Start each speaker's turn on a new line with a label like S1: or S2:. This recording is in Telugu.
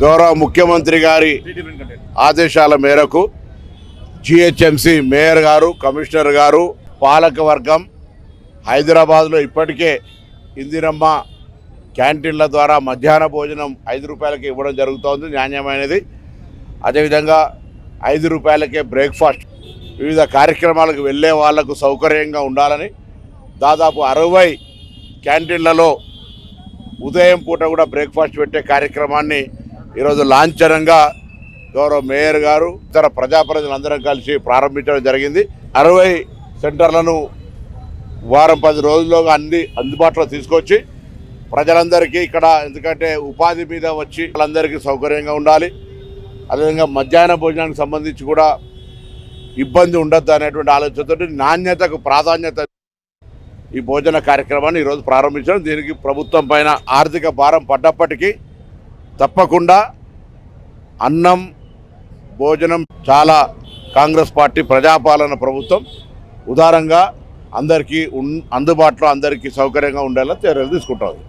S1: గౌరవ ముఖ్యమంత్రి గారి ఆదేశాల మేరకు జిహెచ్ఎంసి మేయర్ గారు కమిషనర్ గారు పాలకవర్గం హైదరాబాద్లో ఇప్పటికే ఇందిరమ్మ క్యాంటీన్ల ద్వారా మధ్యాహ్న భోజనం ఐదు రూపాయలకి ఇవ్వడం జరుగుతోంది నాణ్యమైనది అదేవిధంగా ఐదు రూపాయలకే బ్రేక్ఫాస్ట్ వివిధ కార్యక్రమాలకు వెళ్ళే వాళ్ళకు సౌకర్యంగా ఉండాలని దాదాపు అరవై క్యాంటీన్లలో ఉదయం పూట కూడా బ్రేక్ఫాస్ట్ పెట్టే కార్యక్రమాన్ని ఈరోజు లాంఛనంగా గౌరవ మేయర్ గారు ఇతర ప్రజాప్రతినిధులందరం కలిసి ప్రారంభించడం జరిగింది. అరవై సెంటర్లను వారం పది రోజుల్లోగా అన్ని అందుబాటులో తీసుకొచ్చి ప్రజలందరికీ ఇక్కడ ఎందుకంటే ఉపాధి మీద వచ్చి వాళ్ళందరికీ సౌకర్యంగా ఉండాలి. అదేవిధంగా మధ్యాహ్న భోజనానికి సంబంధించి కూడా ఇబ్బంది ఉండద్దు అనేటువంటి ఆలోచనతో నాణ్యతకు ప్రాధాన్యత ఈ భోజన కార్యక్రమాన్ని ఈరోజు ప్రారంభించడం. దీనికి ప్రభుత్వం పైన ఆర్థిక భారం పడ్డప్పటికీ తప్పకుండా అన్నం భోజనం చాలా కాంగ్రెస్ పార్టీ ప్రజాపాలన ప్రభుత్వం. ఉదారంగా అందరికీ ఉన్ అందుబాటులో అందరికీ సౌకర్యంగా ఉండేలా చర్యలు తీసుకుంటుంది.